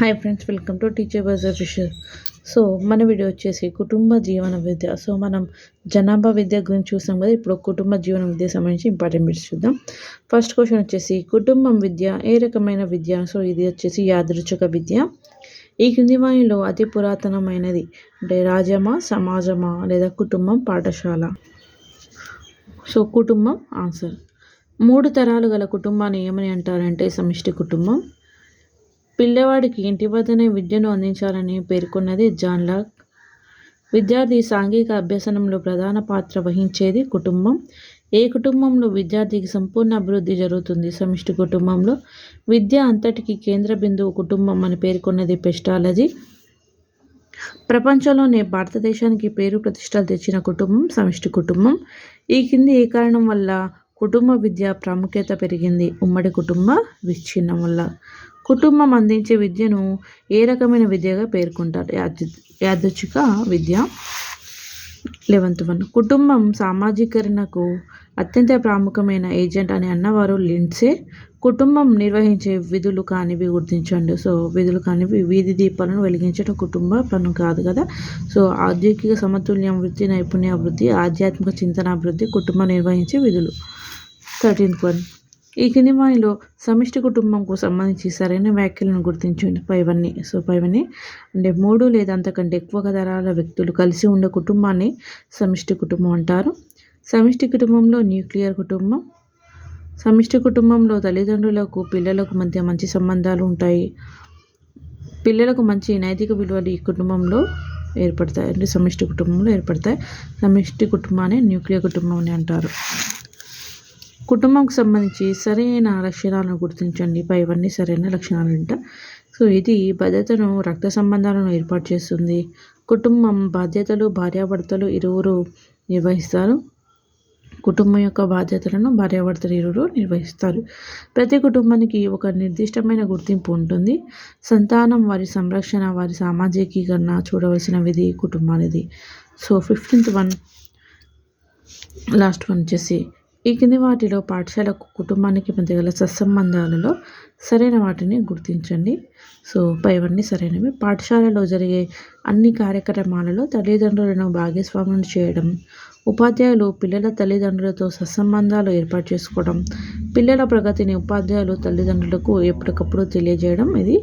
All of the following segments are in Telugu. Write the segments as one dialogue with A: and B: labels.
A: Hi friends welcome to teacher buzz fisher so మన వీడియో వచ్చేసి కుటుంబ జీవన విద్య. సో మనం జనాభా విద్య గురించి చూసాం కదా ఇప్పుడు కుటుంబ జీవన విద్య సంబంధించి ఇంపార్టెంట్ బిట్స్ చూద్దాం. ఫస్ట్ క్వశ్చన్ వచ్చేసి కుటుంబం విద్య ఏ రకమైన విద్య? సో ఇది వచ్చేసి యాదృచ్ఛిక విద్య. ఈ కింది వాణిలో అతి పురాతనమైనది అంటే రాజమా సమాజమా లేదా కుటుంబం పాఠశాల? సో కుటుంబం ఆన్సర్ మూడు తరాలు గల కుటుంబాన్ని ఏమని అంటారంటే సమిష్టి కుటుంబం. పిల్లవాడికి ఇంటి వద్దనే విద్యను అందించాలని పేర్కొన్నది జాన్ లాక్. విద్యార్థి సాంఘిక అభ్యసనంలో ప్రధాన పాత్ర వహించేది కుటుంబం. ఏ కుటుంబంలో విద్యార్థికి సంపూర్ణ అభివృద్ధి జరుగుతుంది? సమిష్టి కుటుంబంలో. విద్య అంతటికి కేంద్ర బిందువు కుటుంబం అని పేర్కొన్నది పెస్టాలజీ. ప్రపంచంలోనే భారతదేశానికి పేరు ప్రతిష్టలు తెచ్చిన కుటుంబం సమిష్టి కుటుంబం. ఈ కింది ఏ కారణం వల్ల కుటుంబ విద్య ప్రాముఖ్యత పెరిగింది? ఉమ్మడి కుటుంబ విచ్ఛిన్నం వల్ల. కుటుంబం అందించే విద్యను ఏ రకమైన విద్యగా పేర్కొంటారు? యాదృ యాదృచ్ఛిక విద్య. Eleventh one. కుటుంబం సామాజీకరణకు అత్యంత ప్రాముఖ్యమైన ఏజెంట్ అని అన్నవారు లిన్సే కుటుంబం నిర్వహించే విధులు కానివి గుర్తించండి. సో విధులు కానివి వీధి దీపాలను వెలిగించడం కుటుంబ పను కాదు కదా? సో ఆధ్యాత్మిక సమతుల్యం వృత్తి నైపుణ్య అభివృద్ధి ఆధ్యాత్మిక చింతన అభివృద్ధి కుటుంబం నిర్వహించే విధులు. Thirteenth one. ఈ కింది సమిష్టి కుటుంబంకు సంబంధించి సరైన వ్యాఖ్యలను గుర్తించండి పైవన్నీ సో పైవన్నీ అంటే మూడు లేదా అంతకంటే ఎక్కువ తరాల వ్యక్తులు కలిసి ఉండే కుటుంబాన్ని సమిష్టి కుటుంబం అంటారు. సమిష్టి కుటుంబంలో న్యూక్లియర్ కుటుంబం సమిష్టి కుటుంబంలో తల్లిదండ్రులకు పిల్లలకు మధ్య మంచి సంబంధాలు ఉంటాయి. పిల్లలకు మంచి నైతిక విలువలు ఈ కుటుంబంలో ఏర్పడతాయి అంటే సమిష్టి కుటుంబంలో ఏర్పడతాయి. సమిష్టి కుటుంబాన్ని న్యూక్లియర్ కుటుంబం అని అంటారు. కుటుంబంకు సంబంధించి సరైన లక్షణాలను గుర్తించండి. పైవన్నీ సరైన లక్షణాలు అంట సో ఇది భద్రతను రక్త సంబంధాలను ఏర్పాటు చేస్తుంది. కుటుంబం బాధ్యతలు భార్యాభర్తలు ఇరువురు నిర్వహిస్తారు. కుటుంబం యొక్క బాధ్యతలను భార్యాభర్తలు ఇరువురు నిర్వహిస్తారు. ప్రతి కుటుంబానికి ఒక నిర్దిష్టమైన గుర్తింపు ఉంటుంది. సంతానం వారి సంరక్షణ వారి సామాజికీకరణ చూడవలసిన విధి కుటుంబానిది. So fifteenth one last one వచ్చేసి ఈ కింది వాటిలో పాఠశాలకు కుటుంబానికి మధ్య గల సత్సంబంధాలలో సరైన వాటిని గుర్తించండి. సో పైవన్నీ సరైనవి. పాఠశాలలో జరిగే అన్ని కార్యక్రమాలలో తల్లిదండ్రులను భాగస్వామ్యం చేయడం ఉపాధ్యాయులు పిల్లల తల్లిదండ్రులతో సత్సంబంధాలు ఏర్పాటు చేసుకోవడం పిల్లల ప్రగతిని ఉపాధ్యాయులు తల్లిదండ్రులకు ఎప్పటికప్పుడు తెలియజేయడం ఇది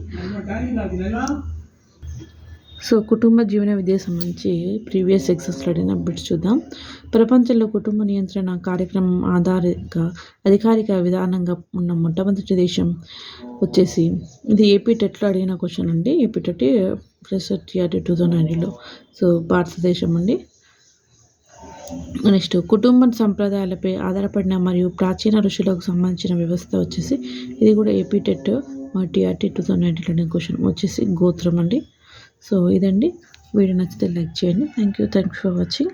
A: సో కుటుంబ జీవన విద్య సంబంధించి ప్రీవియస్ ఎగ్జామ్స్లో అడిగిన బిట్స్ చూద్దాం. ప్రపంచంలో కుటుంబ నియంత్రణ కార్యక్రమం ఆధారిత అధికారిక విధానంగా ఉన్న మొట్టమొదటి దేశం వచ్చేసి ఇది ఏపీ టెట్లో అడిగిన క్వశ్చన్ అండి. AP TET plus TRT two thousand నైన్టీలో so భారతదేశం అండి. నెక్స్ట్ కుటుంబ సంప్రదాయాలపై ఆధారపడిన మరియు ప్రాచీన ఋషులకు సంబంధించిన వ్యవస్థ వచ్చేసి ఇది కూడా AP TET TRT two thousand నైన్టీలో question వచ్చేసి గోత్రం అండి. సో ఇదండి. వీడియో నచ్చితే లైక్ చేయండి. Thank you thanks for watching